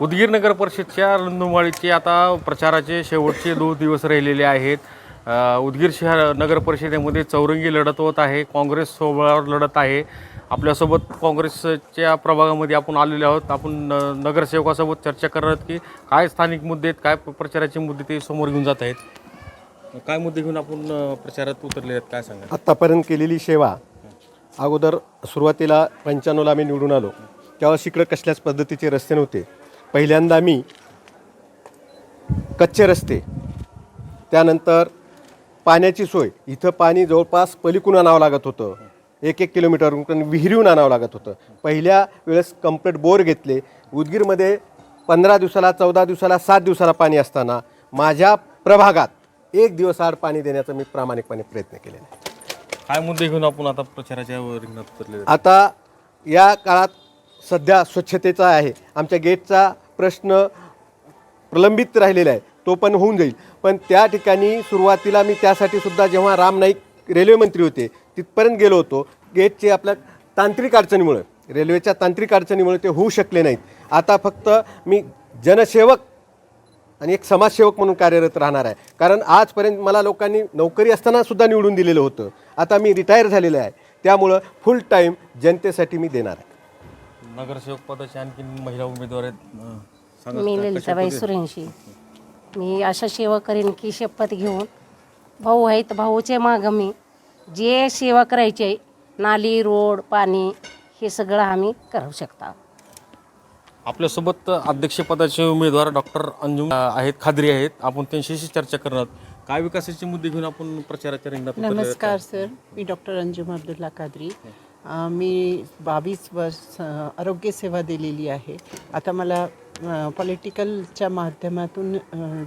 उदगीर नगर परिषदच्या रंधुमाळीचे आता प्रचाराचे शेवटचे दोन दिवस राहिलेले आहेत. उदगीर शहर नगर परिषदेमध्ये चौरंगी लढत होत आहे. काँग्रेस सोबळावर लढत आहे. आपल्यासोबत काँग्रेसच्या प्रभागामध्ये आपण आलेले आहोत. आपण नगरसेवकासोबत चर्चा करत आहोत की काय स्थानिक मुद्दे आहेत काय प्रचाराचे मुद्दे ते समोर घेऊन जात आहेत. काय मुद्दे घेऊन आपण प्रचारात उतरले आहेत काय सांगा आत्तापर्यंत केलेली सेवा अगोदर सुरुवातीला पंच्याण्णवला आम्ही निवडून आलो. त्यावेळेस इकडं कसल्याच पद्धतीचे रस्ते नव्हते. पहिल्यांदा मी कच्चे रस्ते त्यानंतर पाण्याची सोय. इथं पाणी जवळपास पलिकून आणावं लागत होतं. एक एक किलोमीटर विहिरीहून आणावं लागत होतं. पहिल्या वेळेस कंप्लीट बोर घेतले. उदगीरमध्ये पंधरा दिवसाला चौदा दिवसाला सात दिवसाला पाणी असताना माझ्या प्रभागात एक दिवस आड पाणी देण्याचा मी प्रामाणिकपणे प्रयत्न केलेला आहे. काय मुद्दे घेऊन आपण आता प्रचाराच्या रिंगणात उतरले आता या काळात सध्या स्वच्छतेचा आहे. आमच्या गेटचा प्रश्न प्रलंबित राहिलेला आहे. तो पण होऊन जाईल. पण त्या ठिकाणी सुरुवातीला मी त्यासाठी सुद्धा जेव्हा राम नाईक रेल्वे मंत्री होते तिथपर्यंत गेलो होतो. गेटचे आपल्या तांत्रिक अडचणीमुळे रेल्वेच्या तांत्रिक अडचणीमुळे ते होऊ शकले नाहीत. आता फक्त मी जनसेवक आणि एक समाजसेवक म्हणून कार्यरत राहणार आहे. कारण आजपर्यंत मला लोकांनी नोकरी असताना सुद्धा निवडून दिलेलं होतं. आता मी रिटायर झालेलं आहे. त्यामुळं फुल टाईम जनतेसाठी मी देणार आहे. नगरसेवक पदाचे आणखी महिला उमेदवार आहेत. सांगा मी का- कशा ललिताबाई पद्धती- सुरेंशी. मी अशा सेवा करेन की शपथ घेऊन. भाऊ आहेत भाऊचे मागं मी. जे सेवा करायची आहे नाली रोड पाणी हे सगळं आम्ही करू शकता. आपल्यासोबत अध्यक्षपदाचे उमेदवार डॉक्टर अंजुम आहेत खादरी आहेत. आपण त्यांच्याशी चर्चा करणार आहोत. काय विकासाचे मुद्दे घेऊन आपण प्रचाराच्या रिंगणात नमस्कार सर. मी डॉक्टर अंजुम अब्दुल्ला कादरी मी बावीस वर्ष आरोग्य सेवा दिलेली आहे. आता मला पॉलिटिकलच्या माध्यमातून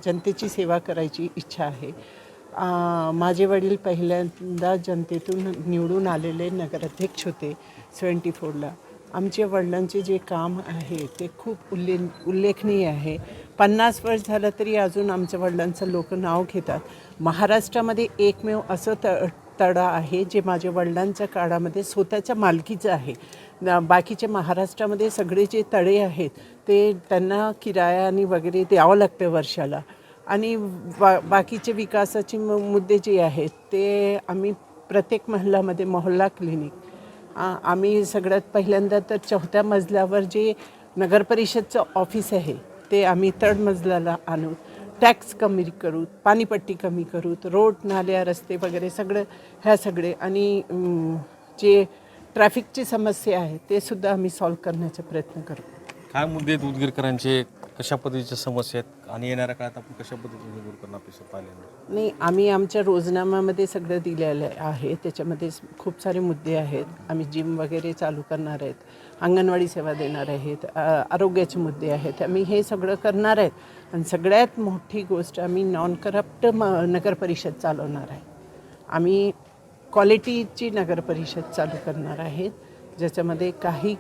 जनतेची सेवा करायची इच्छा आहे. माझे वडील पहिल्यांदा जनतेतून निवडून आलेले नगराध्यक्ष होते सेवन्टी फोरला आमच्या वडिलांचे जे काम आहे ते खूप उल्ले उल्लेखनीय आहे. पन्नास वर्ष झालं तरी अजून आमच्या वडिलांचं लोक नाव घेतात. महाराष्ट्रामध्ये एकमेव असं त तळा आहे जे माझ्या वडिलांच्या काळामध्ये स्वतःच्या मालकीचं आहे. न- बाकीचे महाराष्ट्रामध्ये सगळे जे तळे आहेत ते त्यांना किरायाने वगैरे द्यावं लागतं वर्षाला. आणि बा बाकीचे विकासाचे मु- मुद्दे जे आहेत ते आम्ही प्रत्येक महलामध्ये मोहल्ला क्लिनिक आम्ही सगळ्यात पहिल्यांदा तर चौथ्या मजल्यावर जे नगरपरिषदचं ऑफिस आहे ते आम्ही तड मजल्याला आणू. टॅक्स कमी करू पाणीपट्टी कमी करू रोड नाल्या रस्ते वगैरे सगळं ह्या सगळे. आणि जे ट्रॅफिकची समस्या आहे ते सुद्धा आम्ही सॉल्व करण्याचा प्रयत्न करू. काय मुद्दे आहेत उदगीरकरांचे? कशा पद्धतीच्या समस्या आहेत आणि येणाऱ्या काळात आपण कशा पद्धतीने दूर करणं अपेक्षित नाही आम्ही आमच्या रोजनाम्यामध्ये सगळं दिलेलं आहे. त्याच्यामध्ये खूप सारे मुद्दे आहेत. आम्ही जिम वगैरे चालू करणार आहेत. अंगणवाडी सेवा देणार आहेत. आरोग्याचे मुद्दे आहेत. आम्ही हे सगळं करणार आहेत. आणि सगळ्यात मोठी गोष्ट आम्ही नॉन करप्ट म नगर परिषद चालवणार आहे. आम्ही क्वालिटीची नगर परिषद चालू करणार आहेत ज्याच्यामध्ये काही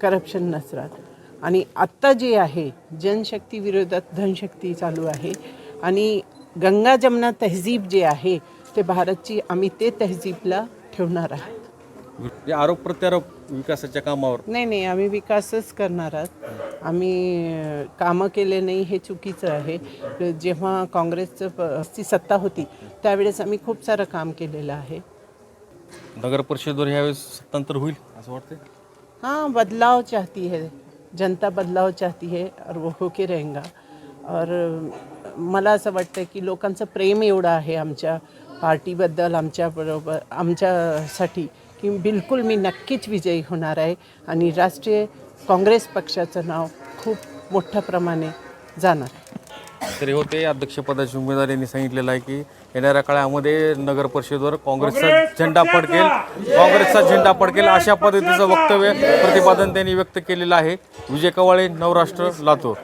करप्शन नसणार. आणि आत्ता जे आहे जनशक्ती विरोधात धनशक्ती चालू आहे आणि गंगा जमुना तहजीब जे आहे ते भारतची आम्ही ते तहजीबला ठेवणार आहात म्हणजे आरोप प्रत्यारोप विकासाच्या कामावर? नाही नाही आम्ही विकासच करणार आहात. आम्ही कामं केले नाही हे चुकीचं आहे. जेव्हा काँग्रेसचं ची सत्ता होती त्यावेळेस आम्ही खूप सारं काम केलेलं आहे. नगर परिषदेवर ह्यावेळेस सत्तांतर होईल असं वाटतंय? हाँ बदलाव चाहती है जनता बदलाव चाहती है और वो होके रहेगा। और मला असं वाटतं की लोकांचं प्रेम एवढं आहे आमच्या पार्टीबद्दल आमच्या बरोबर आमच्यासाठी की बिलकुल मी नक्कीच विजयी होणार आहे आणि राष्ट्रीय काँग्रेस पक्षाचं नाव खूप मोठ्या प्रमाणे जाणार. आहे तरी होते. अध्यक्षपदाचे उमेदवार यांनी सांगितलेलं आहे की येणाऱ्या काळामध्ये नगर परिषदेवर काँग्रेसचा झेंडा फडकेल काँग्रेसचा झेंडा फडकेल अशा पद्धतीचं वक्तव्य प्रतिपादन त्यांनी व्यक्त केलेलं आहे. विजय कवाळे नवराष्ट्र लातूर.